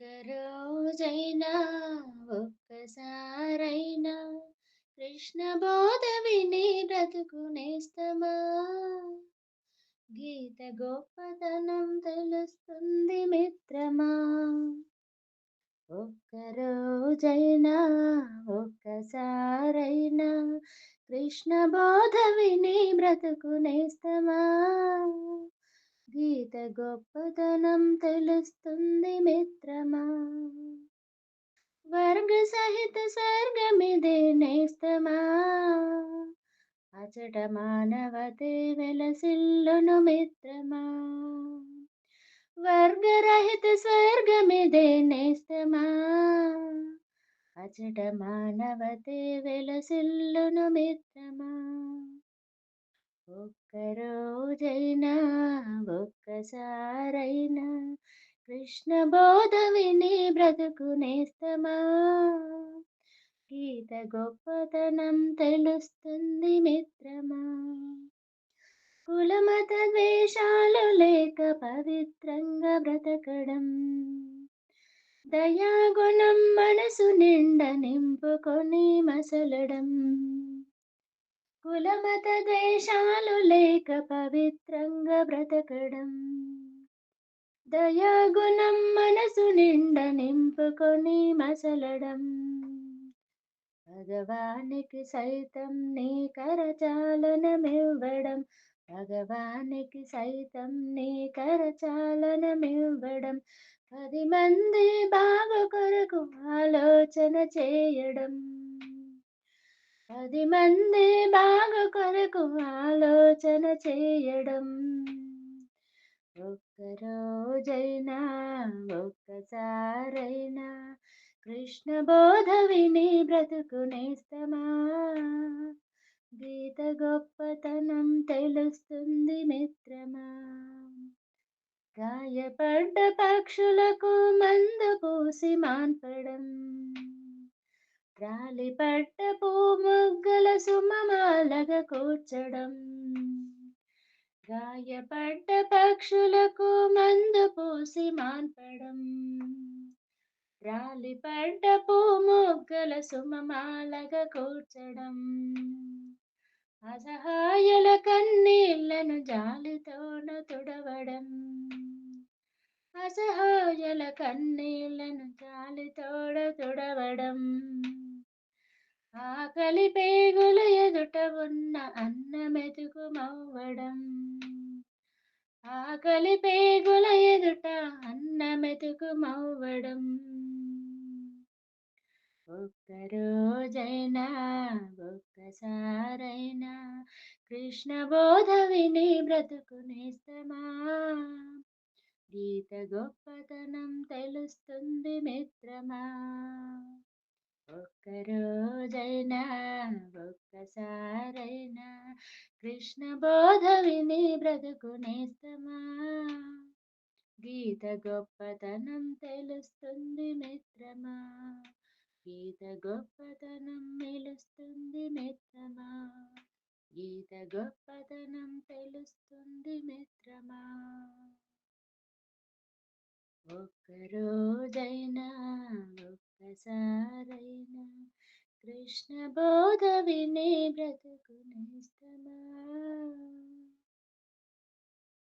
ఒక్కరోజైనా ఒక్కసారైనా కృష్ణ బోధ విని బ్రతుకునేస్తమా గీత గొప్పతనం తెలుస్తుంది మిత్రమా. ఒక్కరోజైనా ఒక్కసారైనా కృష్ణ బోధ విని బ్రతుకునేస్తమా గీత గొప్పతనం తెలుస్తుంది మిత్రమా? వర్గ సహిత స్వర్గమిదే నేస్తమా? అచట మానవతే వెలసిల్లును మిత్రమా? వర్గరహిత స్వర్గమిదే నేస్తమా? అచట మానవతే వెలసిల్లును మిత్రమా? ఒక్కరోజైనా ఒక్కసారైనా కృష్ణ బోధ విని బ్రతుకునేస్తమా గీత గొప్పతనం తెలుస్తుంది మిత్రమా. కులమత ద్వేషాలు లేక పవిత్రంగా బ్రతకడం. దయాగుణం మనసు నిండ నింపుకొని మసలడం. కులమత ద్వేషాలు లేక పవిత్రంగా బ్రతకడం. దయాగుణం మనసు నిండ నింపుకొని మసలడం. భగవానికి సైతం నీ కరచాలనమివ్వడం. భగవానికి సైతం నీ కరచాలనమివ్వడం. పది మంది బాగు కొరకు ఆలోచన చేయడం. పది మంది బాగు కొరకు ఆలోచన చేయడం. ఒక్కరోజైనా ఒక్కసారైనా కృష్ణ బోధ విని బ్రతుకునేస్తమా గీత గొప్పతనం తెలుస్తుంది మిత్రమా. గాయపడ్డ పక్షులకు మందు పూసి మాన్పడం. రాలిపడ్డ పూముగ్గల సుమమాలగ కూర్చడం. గాయపడ్డ పక్షులకు మందు పూసి మాన్పడం. రాలిపడ్డ పూముగ్గల సుమమాలగ కూర్చడం. అసహాయల కన్నీళ్ళను జాలితోన తుడవడం. అసహాయల కన్నీళ్ళను జాలితోడ తుడవడం. ఆకలి పేగుల ఎదుట ఉన్న అన్న మెతుకు మవ్వడం ఆకలి పేగుల ఎదుట అన్న మెతుకు మవ్వడం ఒక్కరోజైనా ఒక్కసారైనా కృష్ణ బోధ విని బ్రతుకునేస్తమా గీత గొప్పతనం తెలుస్తుంది మిత్రమా. ఒక్కరో ఒక్కసారైనా కృష్ణ బోధ విని బ్రతుకునేస్తమా గీత గొప్పతనం తెలుస్తుంది మిత్రమా. గీత గొప్పతనం మెలుస్తుంది మిత్రమా. గీత గొప్పతనం తెలుస్తుంది మిత్రమా. ఒక్కరోజైనా ఒక్కసారైనా కృష్ణ బోధ విని బ్రతుకునేస్తమా?